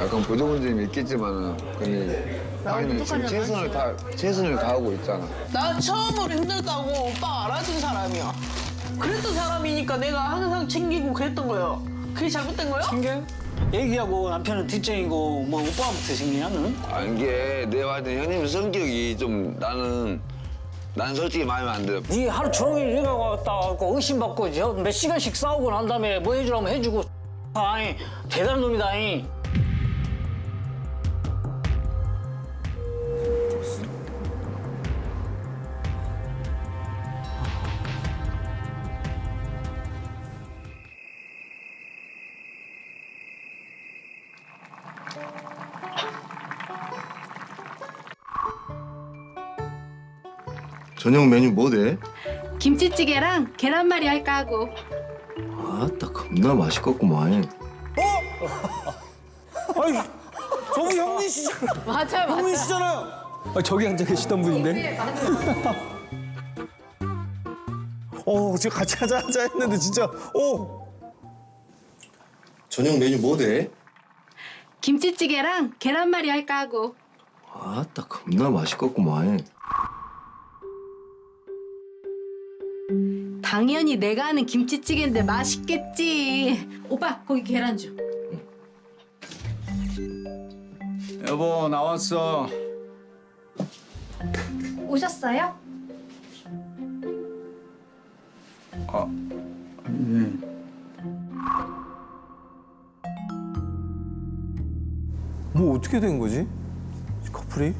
약간 부족한 점이 있겠지만은 근데 아이는 지금 최선을 다 최선을 다하고 있잖아. 나 처음으로 힘들다고 오빠 알아준 사람이야. 그랬던 사람이니까 내가 항상 챙기고 그랬던 거예요. 그게 잘못된 거예요? 챙겨? 얘기하고 남편은 뒷정이고 뭐 오빠부터 챙기냐 너는? 아 이게 내가 봤을 때 형님 성격이 좀 나는 난 솔직히 마음에 안 들어. 네 하루 종일 일하고 왔다 왔고 의심받고 저몇 시간씩 싸우고 난 다음에 뭐 해주라면 해주고 아이 대단한 놈이다 이. 저녁 메뉴 뭐 돼? 김치찌개랑 계란말이 할까 하고 아따 겁나 맛있겠구만. 아이, 저분 형님이시잖아요. 맞아요 형님이시잖아요. 아, 저기 앉아 계시던 분인데. 어, 지금 같이 하자 하자 했는데 진짜 어. 저녁 메뉴 뭐 돼? 김치찌개랑 계란말이 할까 하고 아따 겁나 맛있겠구만. 당연히 내가 하는 김치찌개인데 맛있겠지 오빠 거기 계란 줘 여보 나왔어. 오셨어요? 뭐 어떻게 된 거지? 커플이?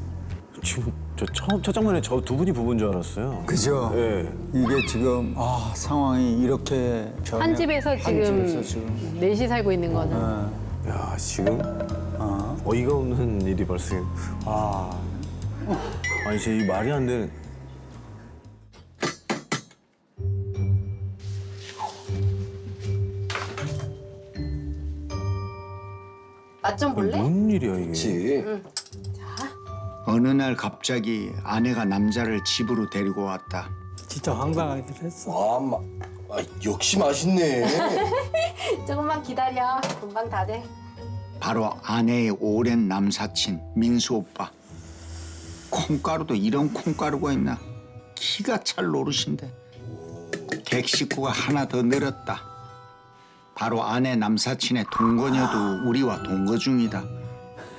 지금 저 처음 첫 장면에 저 두 분이 부부인 줄 알았어요. 그죠? 예. 이게 지금 아 상황이 이렇게 변해- 한 집에서 한 지금 집에서 지금 넷이 살고 있는 거는 어, 야 지금 어. 어이가 없는 일이 발생. 아, 아니 진짜 이 말이 안 되는. 맛 좀 볼래? 뭔 일이야 이게? 그렇지. 어느 날 갑자기 아내가 남자를 집으로 데리고 왔다. 진짜 황당하긴 했어. 아, 마, 아 역시 맛있네. 조금만 기다려 금방 다 돼 바로 아내의 오랜 남사친 민수 오빠. 콩가루도 이런 콩가루가 있나? 키가 찰 노릇인데. 객 식구가 하나 더 늘었다. 바로 아내 남사친의 동거녀도 우리와 동거 중이다.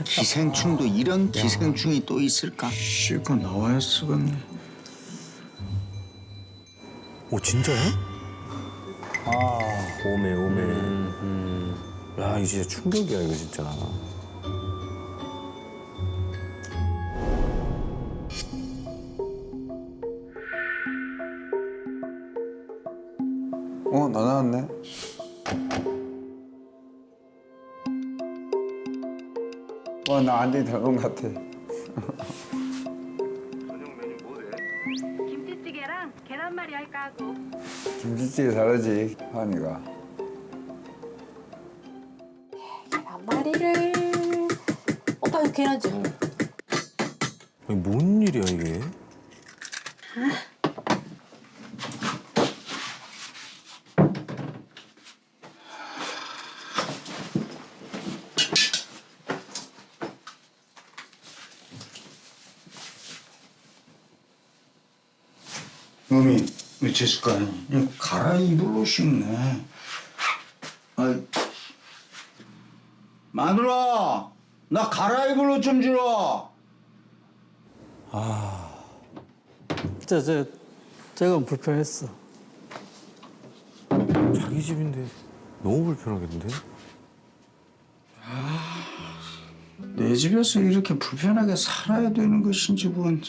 기생충도 이런 기생충이 또 있을까? 쉬고 나와야 쓰겠네. 오 진짜요? 아 오메 오메. 야 이거 진짜 충격이야 이거 진짜. 어, 너 나왔네. 와, 나한테 닮은 것 같아. 김치찌개랑 계란말이 할까 하고 김치찌개 잘하지, 하니가. 계란말이를 오빠 이거 계란 줘 아니 뭔 일이야 이게? 놈이 미쳤을 거 아니? 이거 갈아입을 옷이 없네. 아이. 마누라, 나 갈아입을 옷 좀 주라. 진짜 저, 제가 불편했어. 자기 집인데 너무 불편하겠는데? 내 집에서 이렇게 불편하게 살아야 되는 것인지 뭔.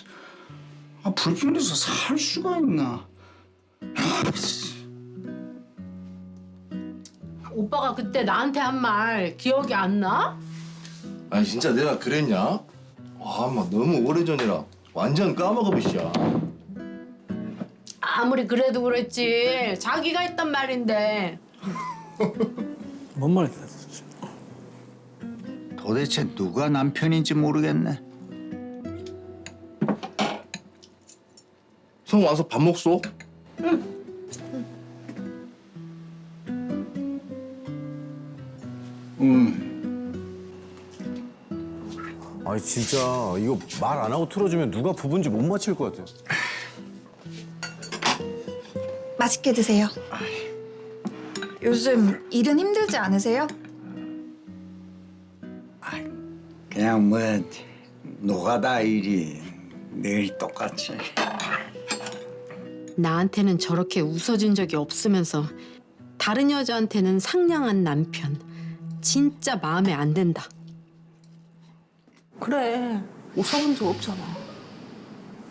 아, 불편해서 살 수가 있나? 아, 씨. 오빠가 그때 나한테 한 말 기억이 안 나? 아니 진짜 내가 그랬냐? 아막 너무 오래전이라 완전 까먹어버리야. 아무리 그래도 그랬지 자기가 했단 말인데 뭔 말이야, 도대체. 도대체 누가 남편인지 모르겠네. 성 와서 밥 먹소? 음. 진짜 이거 말 안 하고 틀어주면 누가 부분지 못 맞힐 것 같아요. 맛있게 드세요. 요즘 일은 힘들지 않으세요? 그냥 뭐 노가다 일이 늘 똑같이. 나한테는 저렇게 웃어준 적이 없으면서 다른 여자한테는 상냥한 남편. 진짜 마음에 안 든다. 그래 웃어본 적 없잖아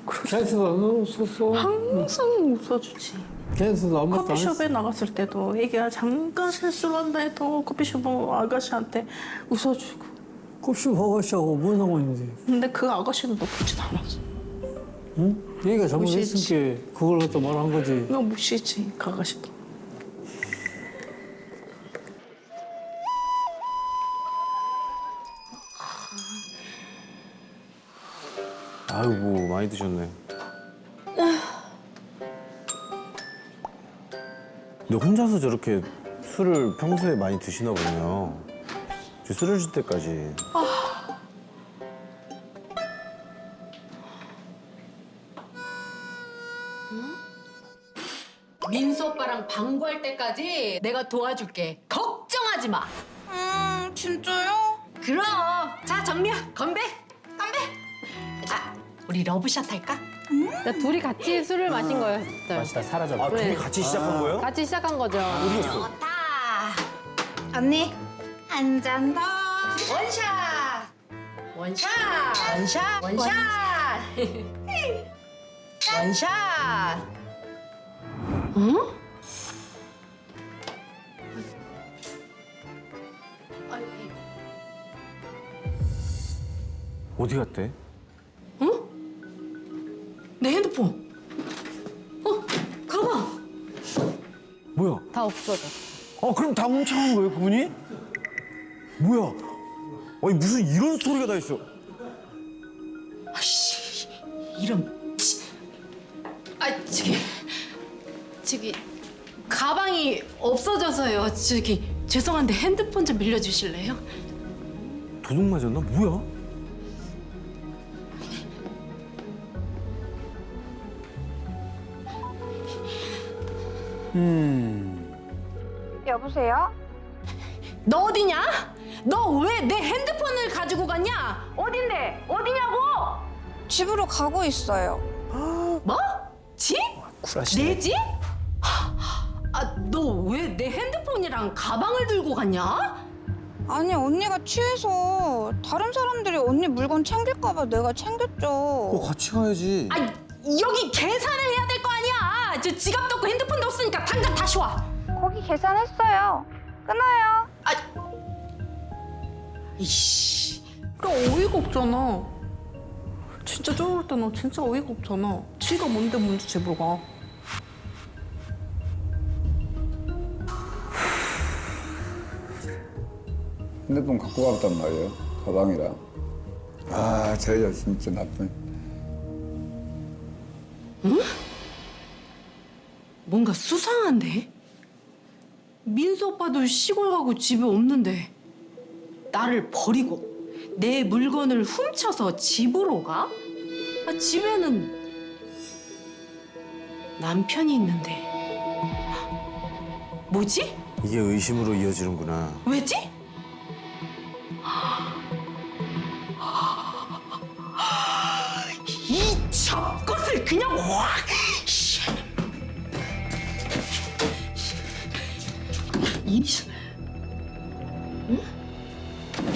걔한테도 웃었어. 항상 웃어주지 아무것도 안. 커피숍에 나갔을 때도 애기가 잠깐 실수를 한다 해도 커피숍 아가씨한테 웃어주고 곱씹 아가씨하고 뭔 상관인데. 근데 그 아가씨는 나쁘진 않았어 얘가 잘못했으니까 그걸 갖다 말한 거지. 이거 무시지 그 아가씨도 아이고 많이 드셨네. 근데 혼자서 저렇게 술을 평소에 많이 드시나 보네요. 저 쓰러질 때까지. 민 오빠랑 방구할 때까지 내가 도와줄게. 걱정하지 마. 음, 진짜요? 그럼. 자, 정리야. 건배. 건배. 자, 우리 러브샷 할까? 그러니까 둘이 같이 술을 마신 거였어요. 다 사라져. 아, 둘이 같이 시작한 거예요? 같이 시작한 거죠. 좋다. 언니, 한 잔 더. 원샷. 원샷. 원샷. 원샷. 원샷. 어? 어디 갔대? 내 핸드폰. 어? 가방. 뭐야? 다 없어졌어. 아 그럼 다 훔쳐간 거예요 그분이? 뭐야? 아니 무슨 이런 소리가 다 있어? 없어져서요. 저기 죄송한데 핸드폰 좀 빌려주실래요? 도둑 맞았나? 뭐야? 여보세요? 너 어디냐? 너 왜 내 핸드폰을 가지고 갔냐? 어딘데? 어디냐고? 집으로 가고 있어요. 뭐? 집? 내 집? 아, 너왜 내 핸드폰이랑 가방을 들고 갔냐? 아니, 언니가 취해서 다른 사람들이 언니 물건 챙길까봐 내가 챙겼죠. 같이 가야지. 아, 여기 계산을 해야 될 거 아니야. 저 지갑도 없고 핸드폰도 없으니까 당장 다시 와. 거기 계산했어요. 끊어요. 아, 이씨. 그러니까 어이가 없잖아 진짜 저럴 때너 진짜 어이가 없잖아 지가 뭔데 뭔지 집으로 가 핸드폰 갖고 갔단 말이에요. 가방이라. 아, 저 여자 진짜 나쁜. 뭔가 수상한데? 민수 오빠도 시골 가고 집에 없는데 나를 버리고 내 물건을 훔쳐서 집으로 가? 아, 집에는 남편이 있는데 뭐지? 이게 의심으로 이어지는구나. 왜지? 씨. 이 응?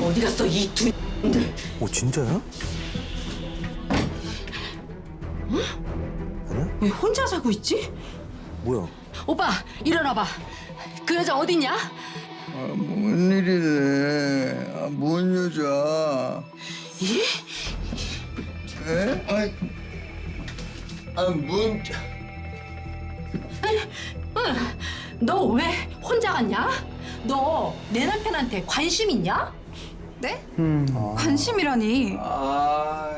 어디 갔어 이 두? 오 진짜야? 왜 혼자 자고 있지? 뭐야? 오빠 일어나봐. 그 여자 어디냐? 아, 뭔 일이래. 아, 뭔 여자. 예? 에? 아이. 아, 뭔. 너왜 혼자 갔냐? 너 내 남편한테 관심 있냐? 네? 관심이라니. 아,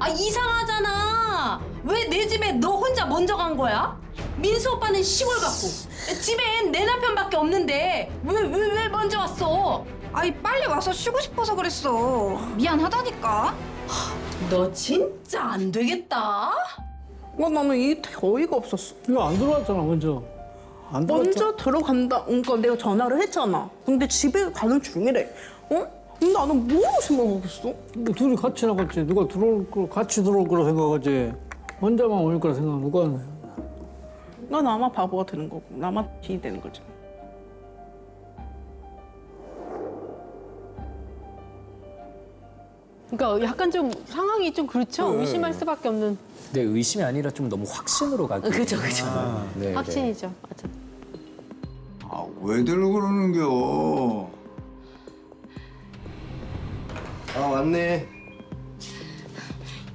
아 이상하잖아. 왜 내 집에 너 혼자 먼저 간 거야? 민수 오빠는 시골 갔고 집엔 내 남편밖에 없는데 왜 왜 왜 먼저 왔어? 아니 빨리 와서 쉬고 싶어서 그랬어. 미안하다니까. 너 진짜 안 되겠다. 와 나는 이게 되게 어이가 없었어. 이거 안 들어왔잖아 먼저. 안 들어왔잖아. 먼저 들어간다. 그러니까 내가 전화를 했잖아. 근데 집에 가는 중이래. 어? 근데 나는 뭐라고 생각하겠어? 근데 둘이 같이 나갔지. 누가 들어올 거 같이 들어올 거라 생각하지. 혼자만 올 거라 생각 누가 하네. 난 아마 바보가 되는 거고 나만 이 되는 거지. 그러니까 약간 좀 상황이 좀 그렇죠. 네. 의심할 수밖에 없는. 내 의심이 아니라 좀 너무 확신으로 가기. 그죠, 그죠. 네, 네. 확신이죠. 맞아. 아, 왜들 그러는겨? 아 왔네.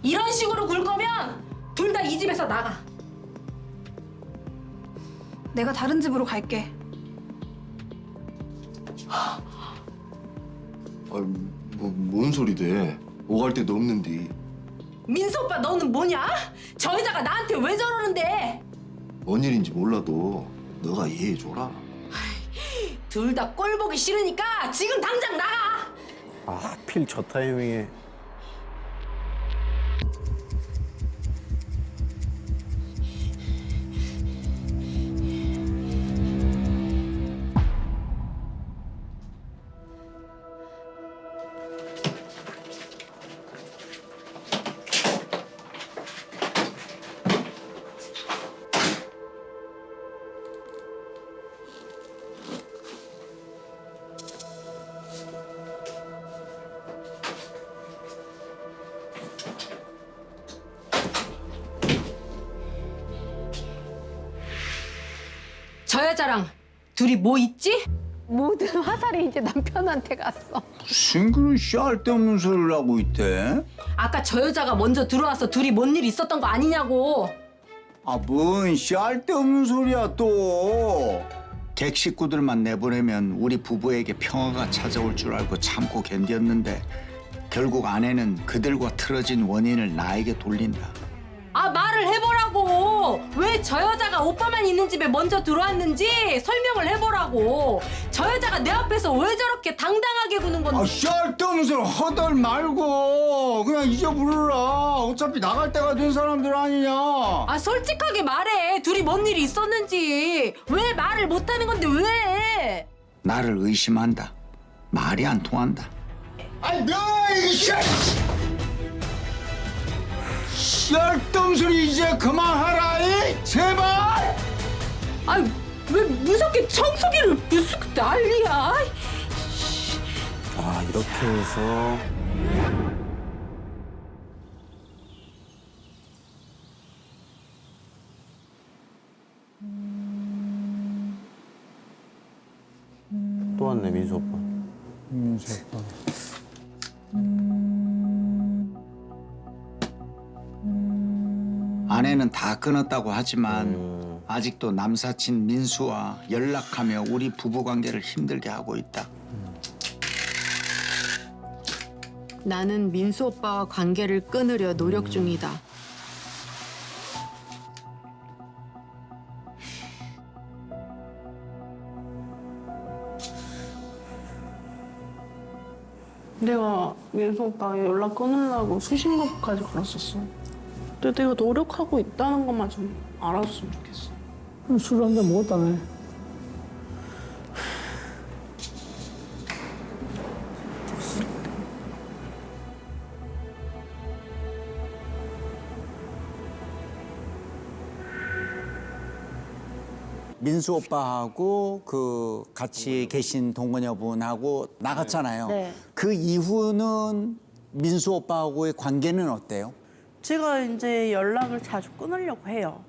이런 식으로 굴 거면 둘 다 이 집에서 나가. 내가 다른 집으로 갈게. 아, 뭐, 뭔 소리대? 오갈 데도 없는데. 민수 오빠 너는 뭐냐? 저 여자가 나한테 왜 저러는데? 뭔 일인지 몰라도 너가 이해해줘라. 둘 다 꼴 보기 싫으니까 지금 당장 나가. 아, 하필 저 타이밍에. 저 여자랑 둘이 뭐 있지? 모든 화살이 이제 남편한테 갔어. 무슨 그런 씨알데 없는 소리를 하고 있대? 아까 저 여자가 먼저 들어와서 둘이 뭔 일 있었던 거 아니냐고. 아, 뭔 씨알데 없는 소리야 또. 객 식구들만 내보내면 우리 부부에게 평화가 찾아올 줄 알고 참고 견뎠는데 결국 아내는 그들과 틀어진 원인을 나에게 돌린다. 아 말을 해보라고. 왜 저 여자가 오빠만 있는 집에 먼저 들어왔는지 설명을 해보라고. 저 여자가 내 앞에서 왜 저렇게 당당하게 구는 건데? 아, 씨알데 없는 소리 허덜 말고 그냥 잊어버려라. 어차피 나갈 때가 된 사람들 아니냐. 아 솔직하게 말해. 둘이 뭔 일이 있었는지. 왜 말을 못하는 건데 왜? 나를 의심한다. 말이 안 통한다. 아이, 너 이 씨! 씨알데 소리 이제 그만하라, 이 제발! 아왜 무섭게 청소기를 무슨 난리야? 아, 이렇게 해서. 또 왔네, 민수 오빠. 민수 오빠. 아내는 다 끊었다고 하지만 아직도 남사친 민수와 연락하며 우리 부부 관계를 힘들게 하고 있다. 나는 민수 오빠와 관계를 끊으려 노력 중이다. 내가 민수 오빠 연락 끊으려고 수신호까지 걸었었어. 근데 내가 노력하고 있다는 것만 좀 알아줬으면 좋겠어. 술 한 잔 먹었다네. 민수 오빠하고 그 같이 계신 동거녀분하고 나갔잖아요. 네. 그 이후는 민수 오빠하고의 관계는 어때요? 제가 이제 연락을 자주 끊으려고 해요.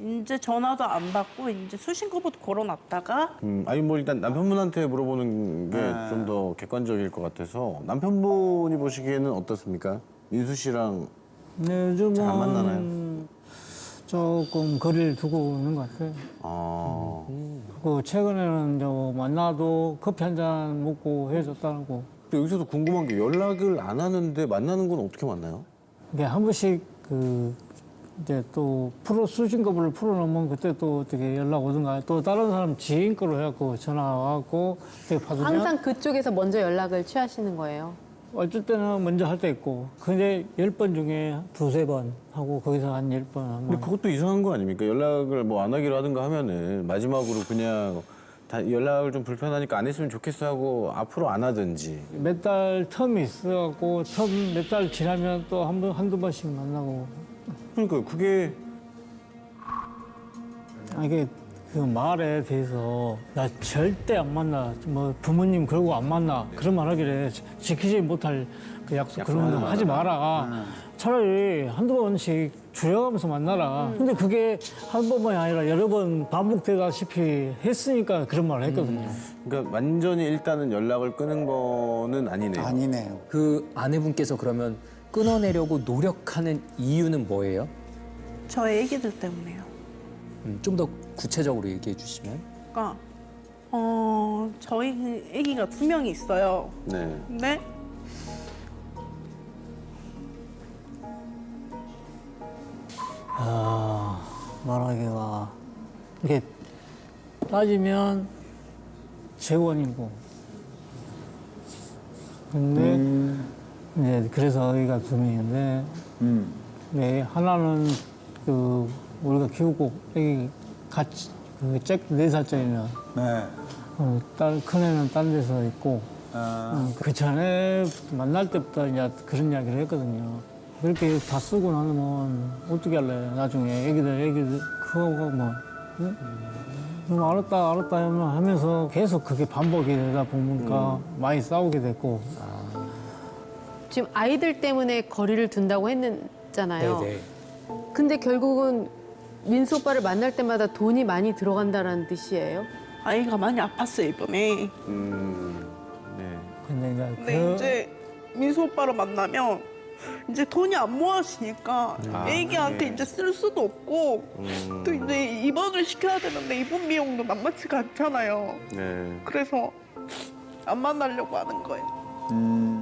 이제 전화도 안 받고 이제 수신호부터 걸어놨다가 음, 아니 뭐 일단 남편분한테 물어보는 게 좀 더 객관적일 것 같아서 남편분이 보시기에는 어떻습니까? 민수 씨랑 네, 요즘은 잘안 만나나요? 조금 거리를 두고 있는 것 같아요. 어, 그 최근에는 저 만나도 커피 한 잔 먹고 헤어졌다고. 근데 여기서도 궁금한 게 연락을 안 하는데 만나는 건 어떻게 만나요? 이게 한 번씩 그 이제 또 프로 수신 거부를 풀어놓으면 그때 또 어떻게 연락 오든가 또 다른 사람 지인 거로 해갖고 전화 와갖고 받으면 항상 그쪽에서 먼저 연락을 취하시는 거예요. 어쩔 때는 먼저 할 때 있고 근데 열 번 중에 두세 번 하고 거기서 한 열번 하면 근데 그것도 이상한 거 아닙니까? 연락을 뭐 안 하기로 하든가 하면은 마지막으로 그냥 다 연락을 좀 불편하니까 안 했으면 좋겠어 하고 앞으로 안 하든지. 몇 달 텀이 있어갖고 텀 몇 달 지나면 또 한 번 한두 번씩 만나고. 그러니까 그게 아, 이게 그 말에 대해서 나 절대 안 만나. 뭐 부모님 그러고 안 만나. 그런 말 하길래 지- 지키지 못할 그 약속 그런 거 하지 마라. 차라리 한두 번씩 줄여가면서 만나라 근데 그게 한 번만이 아니라 여러 번 반복되다시피 했으니까 그런 말을 했거든요 그러니까 완전히 일단은 연락을 끊은 거는 아니네요. 아니네요. 그 아내분께서 그러면 끊어내려고 노력하는 이유는 뭐예요? 저희 애기들 때문에요. 음, 좀더 구체적으로 얘기해 주시면. 그러니까 어 저희 애기가 두 명이 있어요. 네. 근데 아 말하기가 이게 따지면 재원이고. 근데 이제 그래서 애기가 두 명인데 네, 하나는 그 우리가 키우고 애기 같이 그nee 살짜리는 네. 어, 딸 큰 애는 딴 데서 있고. 어, 그 전에 만날 때부터 이제 그런 이야기를 했거든요. 그렇게 다 쓰고 나면 어떻게 할래? 나중에 애기들 애기들 그거가 뭐 응? 좀 알았다 알았다 하면 하면서 계속 그게 반복이 되다 보니까 많이 싸우게 됐고 지금 아이들 때문에 거리를 둔다고 했잖아요. 네네. 근데 결국은 민수 오빠를 만날 때마다 돈이 많이 들어간다라는 뜻이에요? 아이가 많이 아팠어요 이번에. 음. 네. 근데 이제 근데 그 이제 민수 오빠를 만나면 이제 돈이 안 모아지니까 아, 애기한테 네. 이제 쓸 수도 없고 음. 또 이제 입원을 시켜야 되는데 입원 비용도 만만치가 않잖아요. 네. 그래서 안 만나려고 하는 거예요. 음.